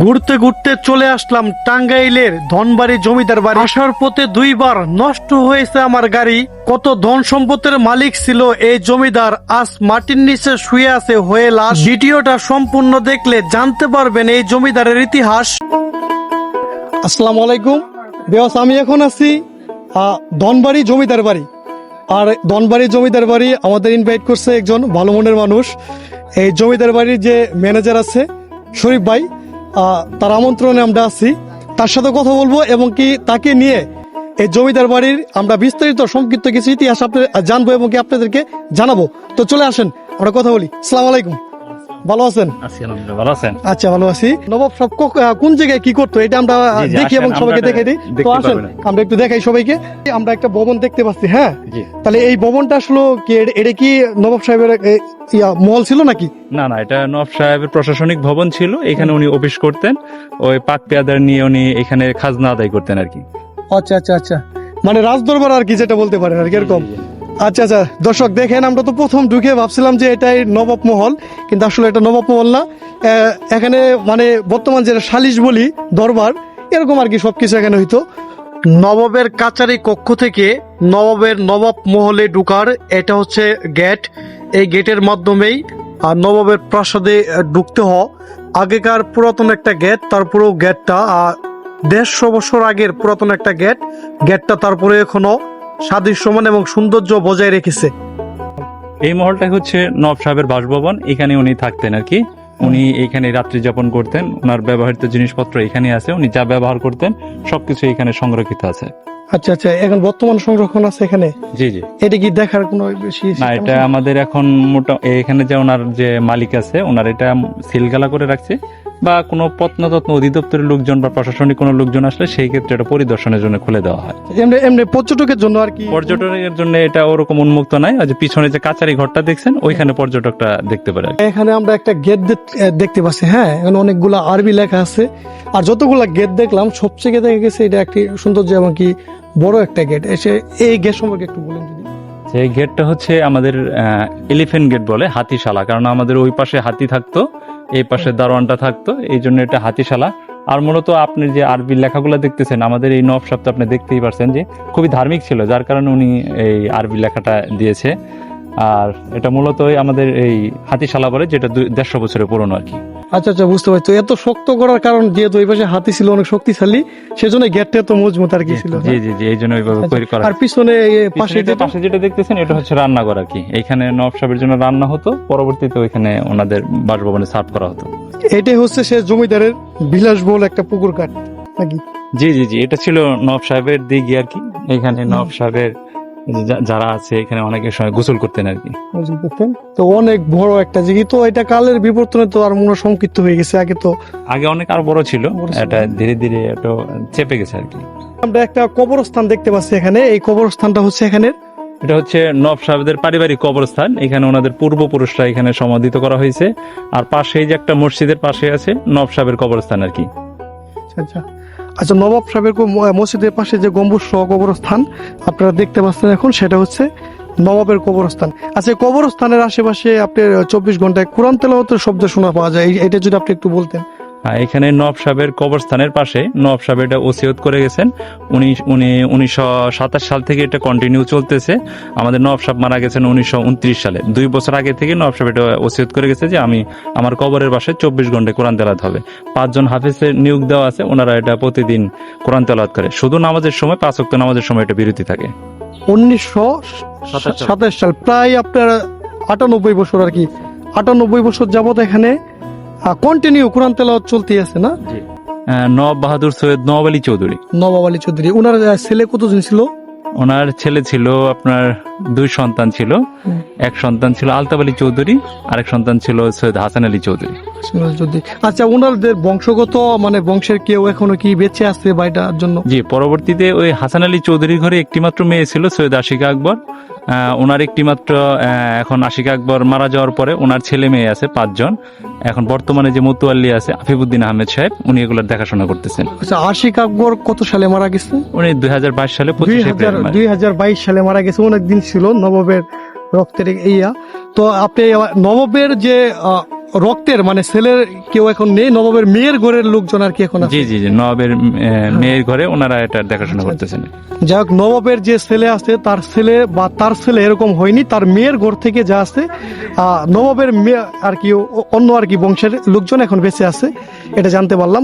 ঘুরতে ঘুরতে চলে আসলাম টাঙ্গাইলের ধনবাড়ি জমিদার বাড়ি। আসার পথে দুইবার নষ্ট হয়েছে আমার গাড়ি। কত ধন সম্পদের মালিক ছিল এই জমিদার, আজ মাটির নিচে শুয়ে আছে হয়ে লাশ। ভিডিওটা সম্পূর্ণ দেখলে জানতে পারবেন এই জমিদারের ইতিহাস। আসসালামু আলাইকুম। বেওস আমি এখন আছি ধনবাড়ি জমিদার বাড়ি। আর ধনবাড়ি জমিদার বাড়ি আমাদের ইনভাইট করছে একজন ভালো মনের মানুষ। এই জমিদার বাড়ির যে ম্যানেজার আছে, শরীফ ভাই তার আমন্ত্রণে আমরা আছি। তার সাথে কথা বলব এবং কি তাকে নিয়ে এই জমিদার বাড়ির আমরা বিস্তারিত সংক্ষিপ্ত কিছু ইতিহাস আপনার জানব এবং কি আপনাদেরকে জানাব। তো চলে আসেন, আমরা কথা বলি। সালাম আলাইকুম। ভালো আছেন? ভালো আছেন? আচ্ছা ভালো আছি। নবাব সব কোন জায়গায় কি করতো? এটা আমরা দেখি এবং সবাইকে আমরা দেখে দিই। তো আসেন আমরা একটু দেখাই সবাইকে। আমরা একটা ভবন দেখতে পাচ্ছি হ্যাঁ? তাহলে এই ভবনটা আসলে কি এটা কি নবাব সাহেবের ইয়া, মহল ছিল নাকি? না না এটা নব সাহেবের প্রশাসনিক ভবন ছিল। এখানে উনি অফিস করতেন। ওই পাক পেয়াদার নিয়ে উনি এখানে খাজনা আদায় করতেন আর কি। আচ্ছা আচ্ছা আচ্ছা। মানে রাজদরবার আর কি যেটা বলতে পারেন আর কি এরকম। আচ্ছা আচ্ছা দর্শক, দেখেন, আমরা তো প্রথম ঢুকে ভাবছিলাম যে এটাই নবাব মহল, কিন্তু আসলে এটা নবাব মহল না। এখানে মানে বর্তমান যেটা সালিশ বলি, দরবার, এরকম আর কি সবকিছু এখানে হইতো। নবাবের কাচারি কক্ষ থেকে নবাবের নবাব মহলে ঢুকার এটা হচ্ছে গেট এই গেটের মাধ্যমেই আর নবাবের প্রাসাদে ঢুকতে হ আগেকার পুরাতন একটা গেট তারপরেও গেটটা দেড়শো বছর আগের পুরাতন একটা গেট গেটটা তারপরে এখনও সাদৃশ্যমান এবং সৌন্দর্য বজায় রেখেছে। এই মহলটা হচ্ছে নব সাহেবের বাসভবন। এখানে উনি থাকতেন আর কি। উনি এখানে রাত্রি যাপন করতেন। ওনার ব্যবহৃত জিনিসপত্র এখানে আছে। উনি যা ব্যবহার করতেন, সবকিছু এখানে সংরক্ষিত আছে। আচ্ছা আচ্ছা এখন বর্তমান সংরক্ষণ আছে এখানে? জি জি। এটা কি দেখার কোনো বেশি না এটা আমাদের এখন মোটা এখানে যে ওনার যে মালিক আছে ওনার এটা সিলগালা করে রাখছে বা কোনো প্রত্নতত্ন অধিদপ্তরের লোকজন বা প্রশাসনিক কোনো লোকজন আসলে সেই ক্ষেত্রে এটা পরিদর্শনের জন্য খুলে দেওয়া হয়। এমনি এমনি পর্যটকের জন্য আর কি? পর্যটকের জন্য এটা ওরকম উন্মুক্ত নাই। আর যে পিছনে যে কাচারি ঘরটা দেখছেন ওইখানে পর্যটকটা দেখতে পারে এখানে আমরা একটা গেট দেখতে পাচ্ছি হ্যাঁ এখানে অনেকগুলা আরবি লেখা আছে। আর যতগুলা গেট দেখলাম সবচেয়ে দেখা গেছে এটা একটি সৌন্দর্য এবং কি বড় একটা গেট এসে এই গেট সম্পর্কে একটু বলেন যদি। সেই গেটটা হচ্ছে আমাদের এলিফেন্ট গেট বলে হাতিশালা। কারণ আমাদের ওই পাশে হাতি থাকতো এই পাশে দারোয়ানটা থাকতো এই জন্য এটা হাতিশালা। আর মূলত আপনি যে আরবি লেখাগুলো দেখতেছেন আমাদের এই নব সপ্তাহ আপনি দেখতেই পারছেন যে খুবই ধার্মিক ছিল যার কারণে উনি এই আরবি লেখাটা দিয়েছে। আর এটা মূলত আমাদের এই হাতিশালা বলে যেটা দেড়শো বছরের পুরনো আর কি। আচ্ছা আচ্ছা বুঝতে পারছি। এত শক্ত করার কারণ যেহেতু ওই পাশে হাতি ছিল অনেক শক্তিশালী সেজন্য গেটটা এত মজবুত আর কি ছিল। জি জি জি এই জন্য ওইভাবে আচ্ছা, তৈরি করা। আর পিছনে পাশে পাশে যেটা দেখতেছেন এটা হচ্ছে রান্নাঘর আর কি। এখানে নব সাহেবের জন্য রান্না হতো পরবর্তীতে ওইখানে ওনাদের বাসভবনে সার্ভ করা হতো। এটাই হচ্ছে সে জমিদারের বিলাসবহুল একটা পুকুর কাঠ নাকি? জি জি জি এটা ছিল নব সাহেবের দিঘি আর কি। এখানে নব সাহেবের যারা আছে এখানে অনেকের সময় গোসল করতেন আর কি। বুঝতে পারতেন? তো অনেক বড় একটা জিগি তো এটা কালের বিবর্তনে তো আর মনে সংক্ষিপ্ত হয়ে গেছে। আগে তো আগে অনেক আর বড় ছিল। এটা ধীরে ধীরে একটু চেপে গেছে আর কি। আমরা একটা কবরস্থান দেখতে পাচ্ছি এখানে। এই কবরস্থানটা হচ্ছে এখানে এটা হচ্ছে নব সাহেবদের পারিবারিক কবরস্থান। এখানে ওনাদের পূর্বপুরুষরা এখানে সমাধিত করা হয়েছে। আর পাশেই যে একটা মসজিদের পাশে আছে নব সাহেবের কবরস্থান আর কি। আচ্ছা। আচ্ছা নবাব সাহেবের মসজিদের পাশে যে গম্বুজ সহ কবরস্থান, আপনারা দেখতে পাচ্ছেন এখন, সেটা হচ্ছে নবাবের কবরস্থান। আচ্ছা কবরস্থানের আশেপাশে আপনার চব্বিশ ঘন্টায় কোরআন তেলাওয়াতের শব্দ শোনা পাওয়া যায় এটা যদি আপনি একটু বলতেন। এখানে নব সাহেবের কবরস্থানের পাশে, নব সাহেব এটা ওসিয়ত করে গেছেন। উনি উনি উনিশশো সাতাশ সাল থেকে এটা কন্টিনিউ চলতেছে। আমাদের নব সাহেব মারা গেছেন উনিশশো উনত্রিশ সালে। দুই বছর আগে থেকে নব সাহেব এটা ওসিয়ত করে গেছে যে আমি আমার কবরের পাশে চব্বিশ ঘন্টায় কোরআন তেলাত হবে। পাঁচজন হাফিজের নিয়োগ দেওয়া আছে, ওনারা এটা প্রতিদিন কোরআন তেলাত করে। শুধু নামাজের সময়, পাঁচ নামাজের সময় এটা বিরতি থাকে। উনিশশো। সাতাশ সাল, প্রায় আপনার আটানব্বই বছর আর কি। আটানব্বই বছর যাবত এখানে কন্টিনিউ কোরআন তেলাওয়াত চলতে আছে না? আহ, নব বাহাদুর সৈয়দ নওয়াব আলী চৌধুরী। নবাব আলী চৌধুরী ওনার ছেলে কতজন ছিল? ওনার ছেলে ছিল আপনার দুই সন্তান ছিল। এক সন্তান ছিল আলতাব আলী চৌধুরী আরেক সন্তান ছিল সৈয়দ হাসান আলী চৌধুরী। আচ্ছা ওনাদের বংশগত মানে বংশের কেউ এখনও কি বেঁচে আছে বা এটার জন্য? জি পরবর্তীতে ওই হাসান আলী চৌধুরীর ঘরে একটিমাত্র মেয়ে ছিল সৈয়দ আশিকা আকবর। ওনার একটিমাত্র এখন আশিক আকবর মারা যাওয়ার পরে ওনার ছেলে মেয়ে আছে পাঁচজন। এখন বর্তমানে যে মতুয়াল্লি আছে আফিবুদ্দিন আহমেদ সাহেব উনি এগুলোর দেখাশোনা করতেছেন। আচ্ছা আশিক আকবর কত সালে মারা গেছে? উনি দুই সালে দুই হাজার বাইশ সালে দুই হাজার বাইশ সালে মারা গেছে অনেকদিন ছিল নবাবের রক্তের ইয়া। তো আপনি নবাবের যে রক্তের মানে ছেলের কেউ এখন নেই নবাবের মেয়ের ঘরের লোকজন আর কি এখন জি জি জি নবাবের মেয়ের ঘরে ওনারা এটা দেখাশোনা করতেছেন। যাই হোক নবাবের যে ছেলে আছে তার ছেলে বা তার ছেলে এরকম হয়নি তার মেয়ের ঘর থেকে যা আছে নবাবের মেয়ে আর কি অন্য আর কি বংশের লোকজন এখন বেঁচে আছে এটা জানতে পারলাম।